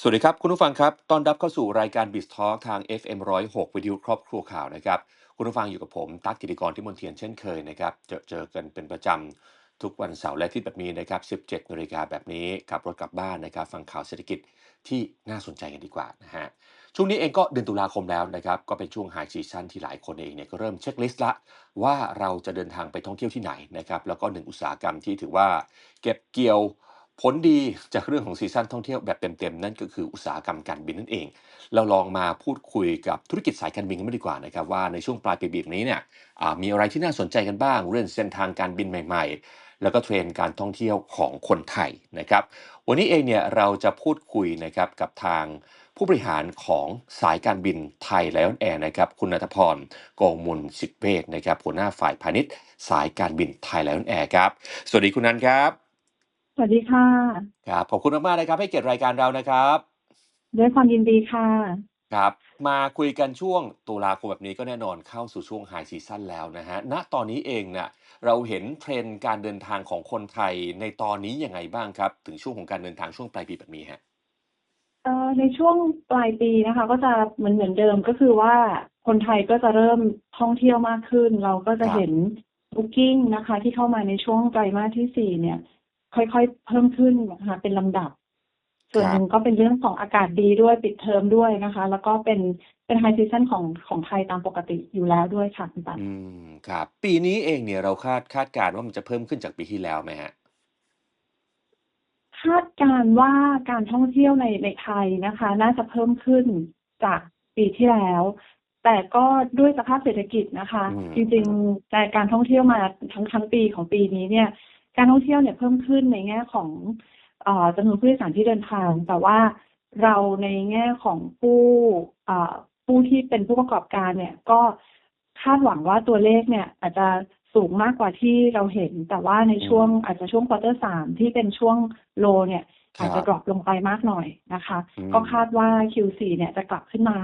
สวัสดีครับ คุณผู้ฟังครับ ต้อนรับเข้าสู่รายการ b i z Talk ทาง FM 106วิทยุครอบครัวข่าวนะครับ คุณผู้ฟังอยู่กับผม ตั๊กกิติกรที่มนเทียนเช่นเคยนะครับ เจอเจอกันเป็นประจำทุกวันเสาร์และอาที่แบบนี้นะครับ 17นาฬิกาแบบนี้ขับรถกลับบ้านนะครับ ฟังข่าวเศรษฐกิจที่น่าสนใจกันดีกว่านะฮะ ช่วงนี้เองก็เดือนตุลาคมแล้วนะครับ ก็เป็นช่วงไฮซีซันที่หลายคนเองเนี่ยก็เริ่มเช็คลิสต์ละว่าเราจะเดินทางไปท่องเที่ยวที่ไหนนะครับ แล้วก็หนึ่งอุตสาหกรรมที่ถือว่า เก็บเกี่ยว ผลดีจากเรื่องของซีซั่นท่องเที่ยวแบบเต็มๆ นั่นก็คืออุตสาหกรรมการบินนั่นเอง เราลองมาพูดคุยกับธุรกิจสายการบินกันดีกว่านะครับว่าในช่วงปลายปีแบบนี้เนี่ยมีอะไรที่น่าสนใจกันบ้าง เรื่องเส้นทางการบินใหม่ ๆ แล้วก็เทรนด์การท่องเที่ยวของคนไทยนะครับวันนี้เองเนี่ยเราจะพูดคุยนะครับกับทางผู้บริหารของสายการบินไทยไลออนแอร์นะครับคุณนัทพรกองมลสิทธิเวชนะครับหัวหน้าฝ่ายพาณิชย์ สายการบินไทยไลออนแอร์ครับสวัสดีคุณนันครับ สวัสดีค่ะ ครับขอบคุณมากๆนะครับ ให้เกียรติรายการเรานะครับ ด้วยความยินดีค่ะ ครับ มาคุยกันช่วงตุลาคมแบบนี้ก็แน่นอนเข้าสู่ช่วงไฮซีซั่นแล้วนะฮะณตอนนี้เองเนี่ยเราเห็นเทรนด์การเดินทางของคนไทยในตอนนี้ยังไงบ้างครับ ถึงช่วงของการเดินทางช่วงปลายปีแบบนี้ฮะเอ่อในช่วงปลายปีนะคะ ก็จะเหมือนเหมือนเดิมก็คือว่าคนไทยก็จะเริ่มท่องเที่ยวมากขึ้น เราก็จะเห็น Booking นะคะ ที่เข้ามาในช่วงไตรมาสที่สี่เนี่ย ค่อยๆเพิ่มขึ้นนะคะเป็นลำดับ ส่วนหนึ่งก็เป็นเรื่องของอากาศดีด้วยปิดเทอมด้วยนะคะ แล้วก็เป็นเป็นไฮซีซันของของไทยตามปกติอยู่แล้วด้วยค่ะคุณปันอืมครับ ปีนี้เองเนี่ยเราคาดคาดการณ์ว่ามันจะเพิ่มขึ้นจากปีที่แล้วไหมฮะคาดการณ์ว่าการท่องเที่ยวในในไทยนะคะ น่าจะเพิ่มขึ้นจากปีที่แล้ว แต่ก็ด้วยสภาพเศรษฐกิจนะคะอืมจริงๆแต่การท่องเที่ยวมาทั้งทั้งปีของปีนี้เนี่ย การท่องเที่ยวเนี่ยเพิ่มขึ้นในแง่ของเอ่อจำนวนผู้โดยสารที่เดินทาง แต่ว่าเราในแง่ของผู้เอ่อผู้ที่เป็นผู้ประกอบการเนี่ยก็คาดหวังว่าตัวเลขเนี่ย อาจจะสูงมากกว่าที่เราเห็น แต่ว่าในช่วงอาจจะช่วงควอเตอร์สามที่เป็นช่วงโลเนี่ยครัอาจบจะดรอปลงไปมากหน่อยนะคะอืมก็คาดว่า Q4 เนี่ยจะกลับขึ้นมา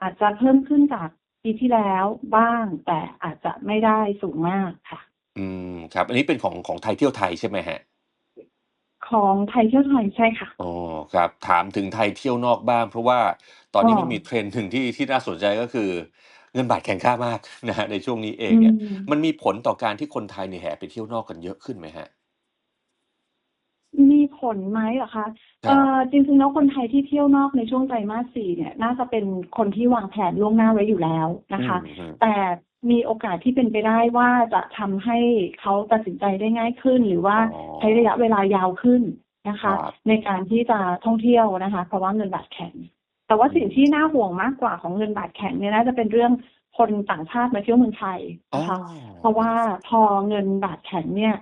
อาจจะเพิ่มขึ้นจากปีที่แล้วบ้าง แต่อาจจะไม่ได้สูงมากค่ะ อืม ครับ อันนี้เป็นของของไทยเที่ยวไทยใช่ไหมฮะ ของไทยเที่ยวไทย ใช่ค่ะ อ๋อ ครับ ถามถึงไทยเที่ยวนอกบ้าง เพราะว่าตอนนี้อ๋อมันมีเทรนด์หนึ่งที่ ที่น่าสนใจ ก็คือเงินบาทแข็งค่ามาก นะฮะในช่วงนี้เองอืเนี่ย ม มันมีผลต่อการที่คนไทยเนี่ยแห่ไปเที่ยวนอกกันเยอะขึ้นไหมฮะมีผลไหมเหรอคะครับเอ่อจริง ๆ แล้วคนไทยที่เที่ยวนอกในช่วงไตรมาสสี่เนี่ย น่าจะเป็นคนที่วางแผนล่วงหน้าไว้อยู่แล้วนะคะอืมอืมแต่ มีโอกาสที่เป็นไปได้ว่าจะทำให้เขาตัดสินใจได้ง่ายขึ้น หรือว่าอ๋อใช้ระยะเวลายาวขึ้นนะคะครับในการที่จะท่องเที่ยวนะคะ เพราะว่าเงินบาทแข็ง แต่ว่าสิ่งที่น่าห่วงมากกว่าของเงินบาทแข็งเนี่ยน่าจะเป็นเรื่องคนต่างชาติมาเที่ยวเมืองไทยอ๋อนะคะเพราะว่าพอเงินบาทแข็งเนี่ย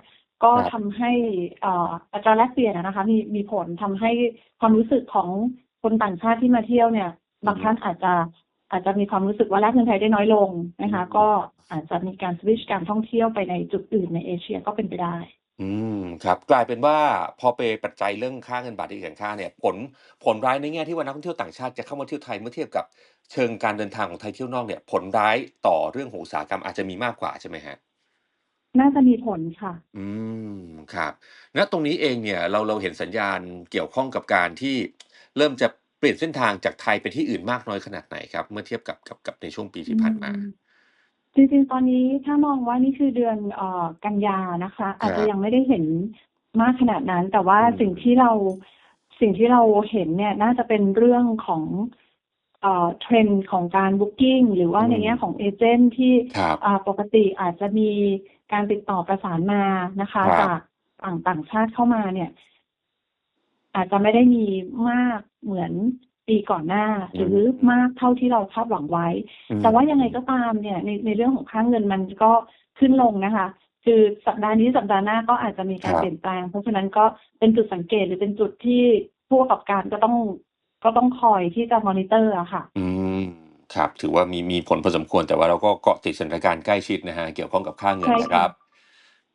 ก็ครับทำให้เอ่ออัตราแลกเปลี่ยนอะนะคะ มีมีผลทำให้ความรู้สึกของคนต่างชาติที่มาเที่ยวเนี่ย บางท่านอาจจะ อาจจะมีความรู้สึกว่าแลกเงินไทยได้น้อยลงนะคะ ก็อาจจะมีการสวิชการท่องเที่ยวไปในจุดอื่นในเอเชียก็เป็นไปได้ อืมครับ กลายเป็นว่าพอไปปัจจัยเรื่องค่าเงินบาทที่แข็งค่าเนี่ย ผลผลร้ายในแง่ที่ว่านักท่องเที่ยวต่างชาติจะเข้ามาเที่ยวไทยเมื่อเทียบกับเชิงการเดินทางของไทยเที่ยวนอกเนี่ยผลร้ายต่อเรื่องของอุตสาหกรรมอาจจะมีมากกว่าใช่ไหมฮะน่าจะมีผลค่ะ อืม ครับ ณ ตรงนี้เองเนี่ย เราเราเห็นสัญญาณเกี่ยวข้องกับการที่เริ่มจะ เปลี่ยนเส้นทางจากไทยไปที่อื่นมากน้อยขนาดไหนครับ เมื่อเทียบกับกับกับในช่วงปีที่ผ่านมาอืมจริงๆ ตอนนี้ถ้ามองว่านี่คือเดือนเอ่อกันยานะคะ อาจจะยังไม่ได้เห็นมากขนาดนั้น แต่ว่าอืม สิ่งที่เราสิ่งที่เราเห็นเนี่ยน่าจะเป็นเรื่องของเอ่อเทรนด์ของการบุ๊กิ้งหรือว่าในแง่ของเอเจนต์ที่ ครับ อ่าปกติอาจจะมีการติดต่อประสานมานะคะ ครับจากต่างต่างชาติเข้ามาเนี่ย อาจจะไม่ได้มีมากเหมือนปีก่อนหน้า หรือมากเท่าที่เราคาดหวังไว้อืมแต่ว่ายังไงก็ตามเนี่ยในในเรื่องของค่าเงินมันก็ขึ้นลงนะคะ คือสัปดาห์นี้สัปดาห์หน้าก็อาจจะมีการครับเปลี่ยนแปลง เพราะฉะนั้นก็เป็นจุดสังเกตหรือเป็นจุดที่ผู้ประกอบการก็ต้องก็ต้องคอยที่จะมอนิเตอร์อะค่ะ อืมครับ ถือว่ามีมีผลพอสมควรแต่ว่าเราก็เกาะติดสถานการณ์ใกล้ชิดนะฮะเกี่ยวข้องกับค่าเงินใช่ค่ะนะครับ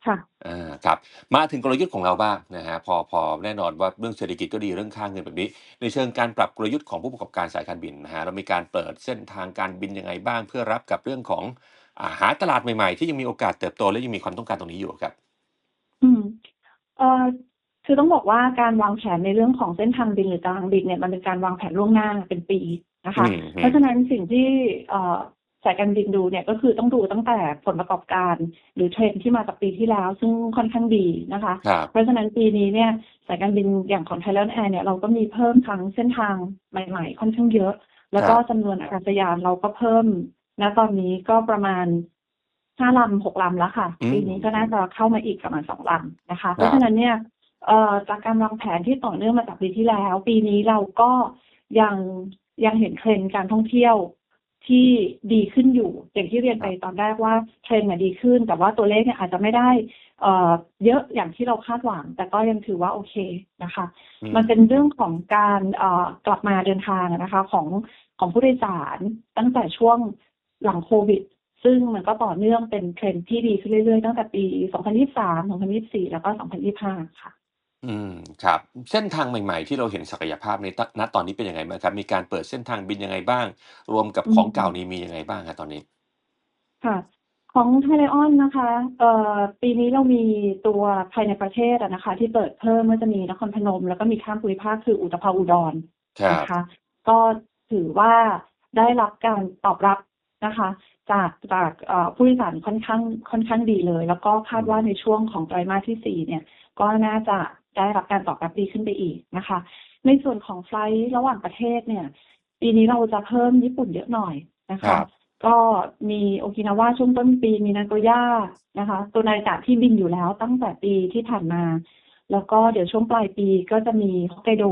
ค่ะอ่าครับมาถึงกลยุทธ์ของเราบ้างนะฮะพอพอแน่นอนว่าเรื่องเศรษฐกิจก็ดีเรื่องค่าเงินแบบนี้ ในเชิงการปรับกลยุทธ์ของผู้ประกอบการสายการบินนะฮะเรามีการเปิดเส้นทางการบินยังไงบ้าง เพื่อรับกับเรื่องของอาหาตลาดใหม่ๆ ที่ยังมีโอกาสเติบโตและยังมีความต้องการตรงนี้อยู่ครับ อืมเอ่อคือต้องบอกว่าการวางแผนในเรื่องของเส้นทางบินหรือตารางบินเนี่ยมันเป็นการวางแผนล่วงหน้าเป็นปีนะคะอืมเพราะฉะนั้นสิ่งที่เอ่อ สายการบินดูเนี่ยก็คือต้องดูตั้งแต่ผลประกอบการ หรือเทรนด์ที่มาจากปีที่แล้ว ซึ่งค่อนข้างดีนะคะครับเพราะฉะนั้นปีนี้เนี่ยสายการบินอย่างของ Thailand Air เนี่ยเราก็มีเพิ่มทั้งเส้นทางใหม่ ๆ ค่อนข้างเยอะ แล้วก็ครับจำนวนอากาศยานเราก็เพิ่มณตอนนี้ก็ประมาณห้าลำหกลำแล้วค่ะอืมปีนี้ก็น่าจะเข้ามาอีกประมาณสองลำนะคะ เพครัราะบฉะนั้นเนี่ยเอ่อจากการวางแผนที่ต่อเนื่องมาจากปีที่แล้ว ปีนี้เราก็ยังยังเห็นเทรนด์การท่องเที่ยว ที่ดีขึ้นอยู่ อย่างที่เรียนไปตอนแรกว่าเทรนด์เนี่ยดีขึ้น แต่ว่าตัวเลขเนี่ยอาจจะไม่ได้เอ่อเยอะอย่างที่เราคาดหวัง แต่ก็ยังถือว่าโอเคนะคะอืมันเป็นเรื่องของการเอ่อกลับมาเดินทางอะนะคะของของผู้โดยสารตั้งแต่ช่วงหลังโควิด ซึ่งมันก็ต่อเนื่องเป็นเทรนด์ที่ดีขึ้นเรื่อยๆ ตั้งแต่ปี 2023 2024 แล้วก็ 2025 ค่ะ อืม ครับ เส้นทางใหม่ ๆ ที่เราเห็นศักยภาพในตณ ตอนนี้เป็นยังไงบ้างครับ มีการเปิดเส้นทางบินยังไงบ้าง รวมกับอืของมเก่านี้มียังไงบ้างครับตอนนี้ ค่ะ ของไทยไลออนนะคะ เอ่อ ปีนี้เรามีตัวภายในประเทศอะนะคะ ที่เปิดเพิ่มก็จะมีนครพนม แล้วก็มีข้ามภูมิภาค คืออุตภาว อุดรครับนะคะ ก็ถือว่าได้รับการตอบรับนะคะ จาก จาก เอ่อ ผู้โดยสารค่อนข้าง ค่อนข้างดีเลย แล้วก็คาดว่าในช่วงของไตรมาสที่สี่เนี่ย ก็น่าจะ ได้รับการตอบรับดีขึ้นไปอีกนะคะ ในส่วนของไฟลท์ระหว่างประเทศเนี่ย ปีนี้เราจะเพิ่มญี่ปุ่นเยอะหน่อยนะครัคะบก็มีโอกินาวาช่วงต้นปีมีนาโกย่านะคะ ตัวนาฬิกาที่บินอยู่แล้วตั้งแต่ปีที่ผ่านมา แล้วก็เดี๋ยวช่วงปลายปีก็จะมีฮอกไกโด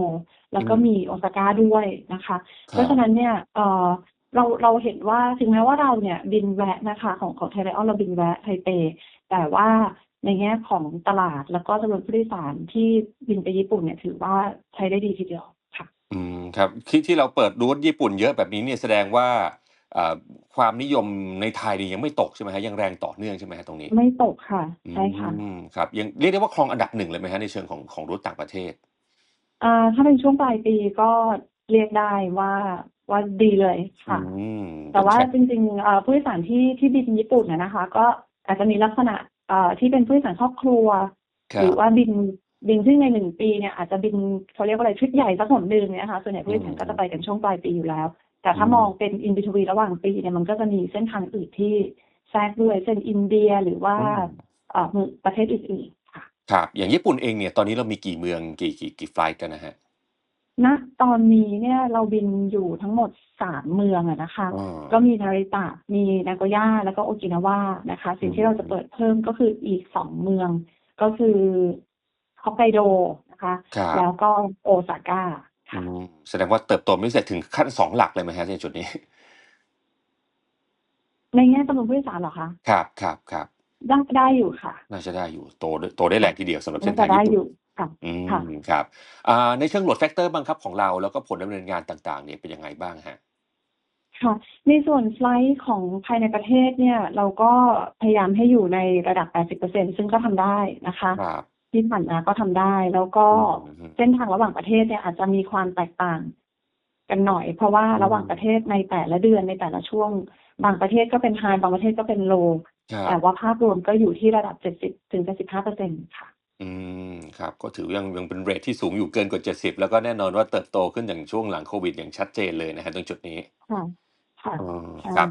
แล้วก็อืมมีโอซาก้าด้วยนะคะคเพรับราะฉะนั้นเนี่ยเอ่อเราเราเห็นว่าถึงแม้ว่าเราเนี่ยบินแวะนะคะ ของของไทยไลออนเราบินแวะไทเป แต่ว่า ในแง่ของตลาดแล้วก็จำนวนผู้โดยสารที่บินไปญี่ปุ่นเนี่ยถือว่าใช้ได้ดีทีเดียวค่ะอืมครับที่ที่เราเปิดรูทญี่ปุ่นเยอะแบบนี้เนี่ยแสดงว่าเอ่อความนิยมในไทยนี่ยังไม่ตกใช่ไหมฮะยังแรงต่อเนื่องใช่ไหมฮะตรงนี้ไม่ตกค่ะ ใช่ค่ะอืมครับยังเรียกได้ว่าครองอันดับหนึ่งเลยไหมฮะในเชิงของของรูทต่างประเทศ อ่าถ้าเป็นช่วงปลายปีก็เรียกได้ว่าว่าดีเลยค่ะ อืมแต่ว่าเป็นจริงๆเอ่อผู้โดยสารที่ที่บินญี่ปุ่นน่ะนะคะ ก็อาจจะมีลักษณะ เอ่อที่เป็นผู้โดยสารครอบครัว ครัหรืบ อว่าบินบินซึ่งในหนึ่งปีเนี่ยอาจจะบินเขาเรียกว่าอะไรทริปใหญ่สักหนหนึ่งเนี่ยนะคะส่วนใหญ่ผู้โดยสารก็จะไปกันช่วงปลายปีอยู่แล้ว แต่ถ้ามองเป็นอินบิทวีระหว่างปีเนี่ยมันก็จะมีเส้นทางอื่นที่แทรกด้วยเช่นอินเดียหรือว่าอืมเอ่อเมืองประเทศอื่นๆค่ะ ครับ อย่างญี่ปุ่นเองเนี่ย ตอนนี้เรามีกี่เมืองกี่กี่กี่ไฟลท์กันนะฮะ ณตอนนี้เนี่ยเราบินอยู่ทั้งหมดสามเมืองอะนะคะ อ๋อ ก็มีนาริตะ มีนาโกย่า แล้วก็โอกินาวานะคะ สิ่งอืที่มเราจะเปิดเพิ่มก็คืออีกสองเมือง ก็คือฮอกไกโดนะคะ ครับ แล้วก็โอซาก้าอืค่ะ มแสดงว่าเติบโตไม่เสร็จถึงขั้นสองหลักเลยไหมฮะในจุดนี้ ในแง่จำนวนผู้โดยสารเหรอคะครับครับครับได้ได้อยู่ค่ะ น่าจะได้อยู่โตได้โตได้แรงทีเดียวสำหรับเส้น่านจะทางได้ญี่ปุ่นอยู่ ค่ะอืมค่ะ ครับอ่าในเชิงโหลดแฟกเตอร์บ้างครับของเราแล้วก็ผลดำเนินงานต่างๆ เนี่ยเป็นยังไงบ้างฮะ ค่ะ ในส่วนไฟลท์ของภายในประเทศเนี่ย เราก็พยายามให้อยู่ในระดับ 80%ซึ่งก็ทำได้นะคะ ครับที่ผ่านมาก็ทำได้ แล้วก็อืม เส้นทางระหว่างประเทศเนี่ยอาจจะมีความแตกต่างกันหน่อย เพราะว่าอืม ระหว่างประเทศในแต่ละเดือนในแต่ละช่วง บางประเทศก็เป็นไฮบางประเทศก็เป็นโล ครับ แต่ว่าภาพรวมก็อยู่ที่ระดับ 70ถึง75เปอร์เซ็นต์ค่ะ อืม ครับ ก็ถือยัง ยังเป็นเรทที่สูงอยู่เกินกว่า 70 แล้วก็แน่นอนว่าเติบโตขึ้นอย่างช่วงหลังโควิดอย่างชัดเจนเลยนะฮะตรงจุดนี้ ค่ะ ค่ะ อืมใช่ ครับ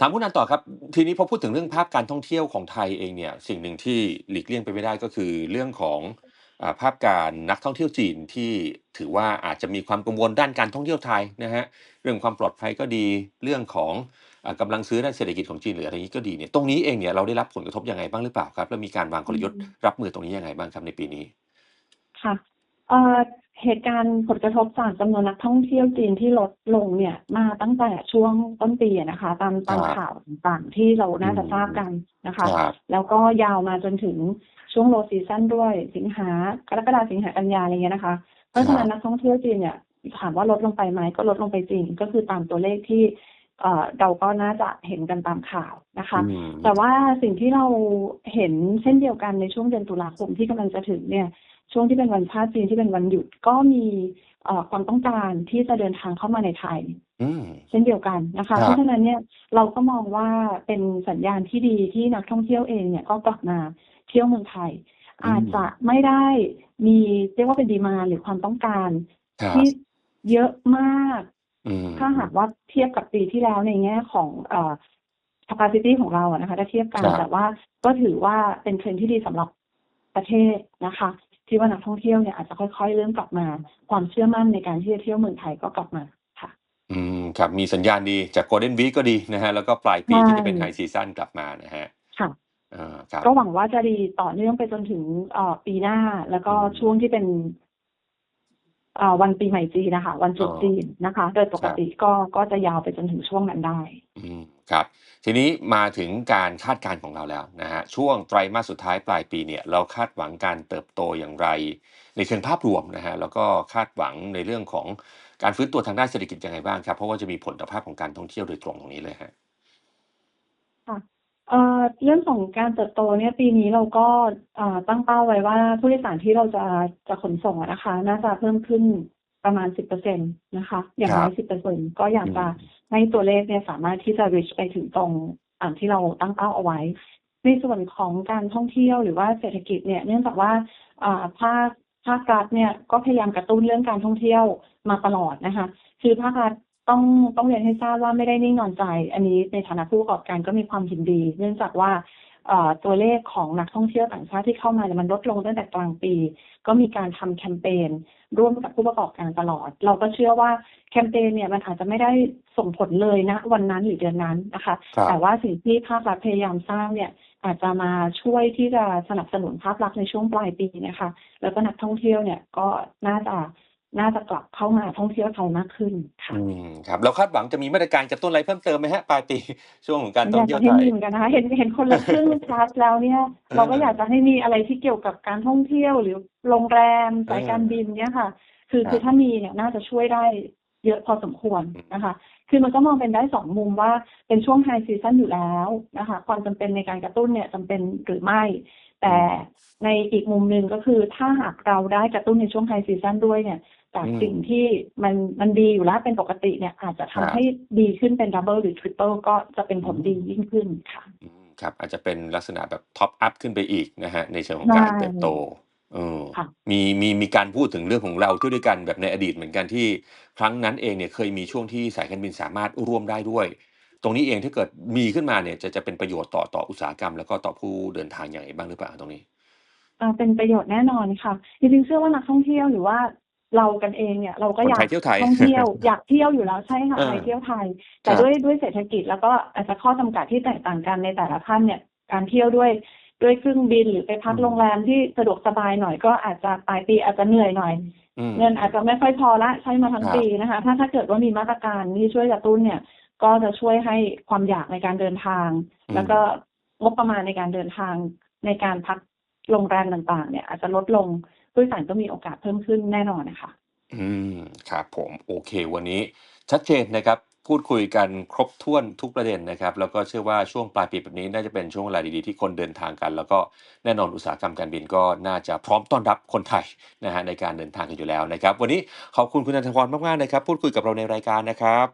ถามคุณนันต่อครับ ทีนี้พอพูดถึงเรื่องภาพการท่องเที่ยวของไทยเองเนี่ย สิ่งหนึ่งที่หลีกเลี่ยงไปไม่ได้ก็คือเรื่องของอาภาพการนักท่องเที่ยวจีนที่ถือว่าอาจจะมีความกังวลด้านการท่องเที่ยวไทยนะฮะเรื่องความปลอดภัยก็ดีเรื่องของ อากำลังซื้อด้านเศรษฐกิจของจีนหรืออะไรนี้ก็ดีเนี่ยตรงนี้เองเนี่ยเราได้รับผลกระทบยังไงบ้างหรือเปล่าครับ แล้วมีการวางกลยุทธ์อืมรับมือตรงนี้ยังไงบ้างครับในปีนี้ ค่ะเอ่อเหตุการณ์ผลกระทบจากจำนวนนักท่องเที่ยวจีนที่ลดลงเนี่ย มาตั้งแต่ช่วงต้นปีอะนะคะ ตามตามครับข่าวต่างๆที่เราน่าจะทราบกันนะคะครับแล้วก็ยาวมาจนถึงช่วงโลซีซั่นด้วย สิงหากรกฎาสิงหากันยาอะไรเงี้ยนะคะ เพราะฉะนั้นนักท่องเที่ยวจีนเนี่ยถามว่าลดลงไปไหมก็ลดลงไปจริง ก็คือตามตัวเลขที่ เอ่อเราก็น่าจะเห็นกันตามข่าวนะคะอืมแต่ว่าสิ่งที่เราเห็นเช่นเดียวกันในช่วงเดือนตุลาคมที่กำลังจะถึงเนี่ย ช่วงที่เป็นวันชาติจีนที่เป็นวันหยุดก็มีเอ่อความต้องการที่จะเดินทางเข้ามาในไทยอืมเช่นเดียวกันนะครัคะบเพราะฉะนั้นเนี่ยเราก็มองว่าเป็นสัญญาณที่ดีที่นักท่องเที่ยวเองเนี่ยก็กลับมาเที่ยวเมืองไทยอือาจมจะไม่ได้มีเรียกว่าเป็น demand หรือความต้องการครัที่บเยอะมากอืม ถ้าหากว่าเทียบกับปีที่แล้วในแง่ของเอ่อ capacity ของเราอะนะคะถ้าเทียบกัคนรับแต่ว่าก็ถือว่าเป็นเทรนด์ที่ดีสำหรับประเทศนะคะที่ว่านักท่องเที่ยวเนี่ยอาจจะค่อยๆ เริ่มกลับมา ความเชื่อมั่นในการที่จะเที่ยวเมืองไทยก็กลับมาค่ะ อืมครับมีสัญญาณดีจาก Golden Week ก็ดีนะฮะแล้วก็ปลายปีใช่ที่จะเป็นไฮซีซั่นกลับมานะฮะค่ะเออครับก็หวังว่าจะดีต่อเนื่องไปจนถึงเอ่อปีหน้า แล้วก็อืมช่วงที่เป็นเอ่อ วันปีใหม่จีนนะคะ วันตรุษอ๋อจีนนะคะ โดยปกติก็ก็จะยาวไปจนถึงช่วงนั้นได้อืมครับ ทีนี้มาถึงการคาดการณ์ของเราแล้วนะฮะช่วงไตรมาสสุดท้ายปลายปีเนี่ย เราคาดหวังการเติบโตอย่างไร ในเชิงภาพรวมนะฮะแล้วก็คาดหวังในเรื่องของการฟื้นตัวทางด้านเศรษฐกิจยังไงบ้างครับ เพราะว่าจะมีผลต่อภาพของการท่องเที่ยวโดยตรงตรงนี้เลยฮะค่ะ เอ่อเรื่องของการเติบโตเนี่ยปีนี้เราก็เอ่อตั้งเป้าไว้ว่าผู้โดยสารที่เราจะจะขนส่งอะนะคะ น่าจะเพิ่มขึ้นประมาณ 10%นะคะ อย่างน้อย 10%ก็อยากจะให้ตัวเลขเนี่ยสามารถที่จะ reach ไปถึงตรงอ่าที่เราตั้งเป้าเอาไว้ ในส่วนของการท่องเที่ยวหรือว่าเศรษฐกิจเนี่ยเนื่องจากว่าอ่าภาคภาครัฐเนี่ยก็พยายามกระตุ้นเรื่องการท่องเที่ยวมาตลอดนะคะ คือภาครัฐ ต้องต้องเรียนให้ทราบว่าไม่ได้นิ่งนอนใจ อันนี้ในฐานะผู้ประกอบการก็มีความยินดี เนื่องจากว่าเอ่อตัวเลขของนักท่องเที่ยวต่างชาติที่เข้ามาเนี่ยมันลดลงตั้งแต่กลางปี ก็มีการทำแคมเปญร่วมกับผู้ประกอบการตลอด เราก็เชื่อว่าแคมเปญเนี่ยมันอาจจะไม่ได้ส่งผลเลยนะวันนั้นหรือเดือนนั้นนะคะครับแต่ว่าสิ่งที่ภาครัฐพยายามสร้างเนี่ยอาจจะมาช่วยที่จะสนับสนุนภาพลักษณ์ในช่วงปลายปีนะคะ แล้วก็นักท่องเที่ยวเนี่ยก็น่าจะ น่าจะกลับเข้ามาท่องเที่ยวไทยมากขึ้นค่ะอืมครับเราคาดหวังจะมีมาตรการกระตุ้นอะไรเพิ่มเติมไหมฮะปลายปีช่วงของการท่อองยากเที่ยวไทยจะให้มีเหมือนกันนะคะเห็นเห็นคนละครึ่งคลาสแล้วเนี่ย เราก็อยากจะให้มีอะไรที่เกี่ยวกับการท่องเที่ยวหรือโรงแรมสายการบินเนี่ยค่ะ คือครับคือถ้ามีเนี่ยน่าจะช่วยได้เยอะพอสมควรนะคะ คือมันก็มองเป็นได้สองมุมว่าเป็นช่วงไฮซีซันอยู่แล้วนะคะ ความจำเป็นในการกระตุ้นเนี่ยจำเป็นหรือไม่ แต่ในอีกมุมหนึ่งก็คือถ้าหากเราได้กระตุ้นในช่วงไฮซีซันด้วยเนี่ย จากอืมสิ่งที่มันมันดีอยู่แล้วเป็นปกติเนี่ยอาจจะครัทำบให้ดีขึ้นเป็นดับเบิลหรือทริปเปิลก็จะเป็นผลอืมดียิ่งขึ้นค่ะอืมครับ อาจจะเป็นลักษณะแบบท็อปอัพขึ้นไปอีกนะฮะในเชิงของการใช่เติบโตเออค่ะ มีมีมีการพูดถึงเรื่องของเราเที่ยวด้วยกันแบบในอดีตเหมือนกันที่ ครั้งนั้นเองเนี่ยเคยมีช่วงที่สายการบินสามารถร่วมได้ด้วย ตรงนี้เองถ้าเกิดมีขึ้นมาเนี่ยจะจะเป็นประโยชน์ต่อต่ออุตสาหกรรม แล้วก็ต่อผู้เดินทางอย่างไรบ้างหรือเปล่าตรงนี้อ่าเป็นประโยชน์แน่นอนค่ะจริงๆเชื่อว่านักท่องเที่ยวหรือว่า เรากันเองเนี่ยเราก็คนอยาไทกยเที่ยวไทยท่องเที่ยวอยากเที่ยวอยู่แล้วใช่ค่ะเออไปเที่ยวไทย แต่ครับด้วยด้วยเศรษฐกิจแล้วก็อาจจะข้อจำกัดที่แตกต่างกันในแต่ละท่านเนี่ยการเที่ยวด้วยด้วยเครื่องบินหรือไปพักอืมโรงแรมที่สะดวกสบายหน่อยก็อาจจะปลายปีอาจจะเหนื่อยหน่อยอืมเงินอาจจะไม่ค่อยพอละใช้มาทั้งครับปีนะคะ ถ้าถ้าเกิดว่ามีมาตรการที่ช่วยกระตุ้นเนี่ย ก็จะช่วยให้ความอยากในการเดินทางอืมแล้วก็งบประมาณในการเดินทางในการพักโรงแรมต่างๆ เนี่ยอาจจะลดลง ผู้โดยสารก็มีโอกาสเพิ่มขึ้นแน่นอนนะคะ อืมครับผมโอเค วันนี้ชัดเจนนะครับ พูดคุยกันครบถ้วนทุกประเด็นนะครับ แล้วก็เชื่อว่าช่วงปลายปีแบบนี้น่าจะเป็นช่วงเวลาดีๆที่คนเดินทางกัน แล้วก็แน่นอนอุตสาหกรรมการบินก็น่าจะพร้อมต้อนรับคนไทยนะฮะในการเดินทางกันอยู่แล้วนะครับ วันนี้ขอบคุณคุณนันทพรมากๆนะครับ พูดคุยกับเราในรายการนะครับ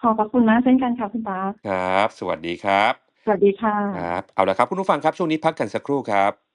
ขอบพระคุณมากเช่นกันค่ะคุณปาร์คครับ สวัสดีครับ สวัสดีค่ะ ครับ เอาละครับคุณผู้ฟังครับช่วงนี้พักกันสักครู่ครับ